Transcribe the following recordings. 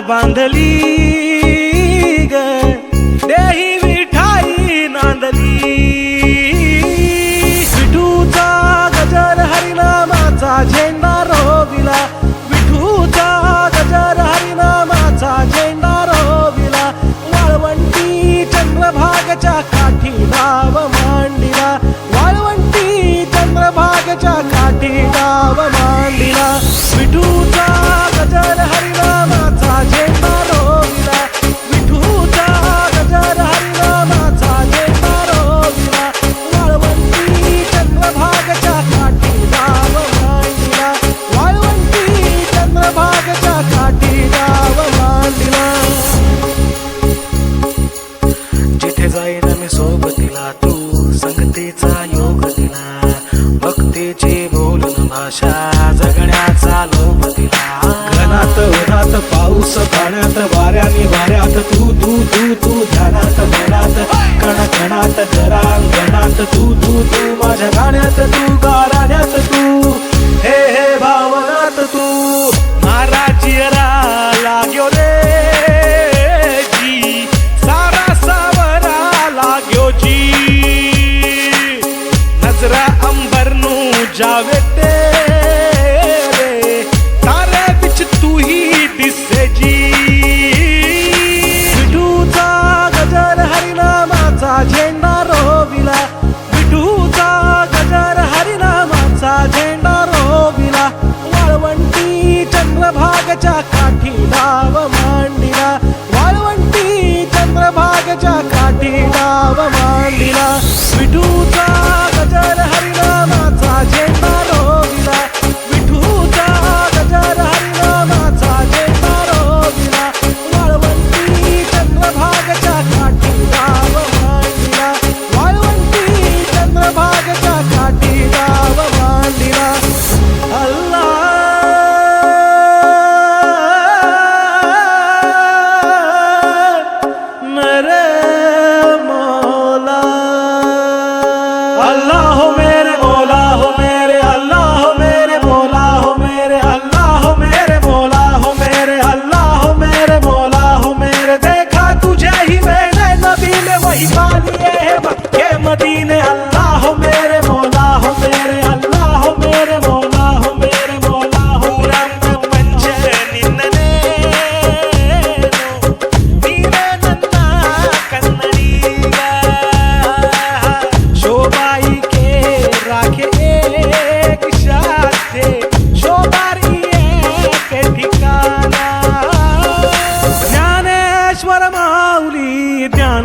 बांधली ग. देही विठाई नांदली. विठूचा गजर हरिनामाचा झेंडा रोविला. विठूचा गजर हरिनामाचा झेंडा रोविला. वाळवंटी चंद्रभागच्या बोलून जगण्याचा लोभ दिला घनात उन्हात पाऊस पाण्यात वाऱ्याने वाऱ्यात तू तू तू तू ध्यानात मनात कण कणात घरांगणात तू तू तू माझ्या गाण्यात तू गाराण्यात तू हे हे भावनात तू. महाराजियरा लाग्यो रे जी. सारा सावरा लाग्यो जी. नजरा अंबरनू जावे चंद्रभागच्या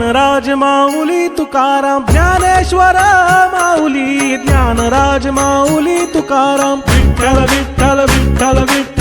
ज्ञानराज माऊली तुकाराम ज्ञानेश्वर माऊली ज्ञानराज माऊली तुकाराम. विठ्ठल विठ्ठल विठ्ठल विठ्ठल.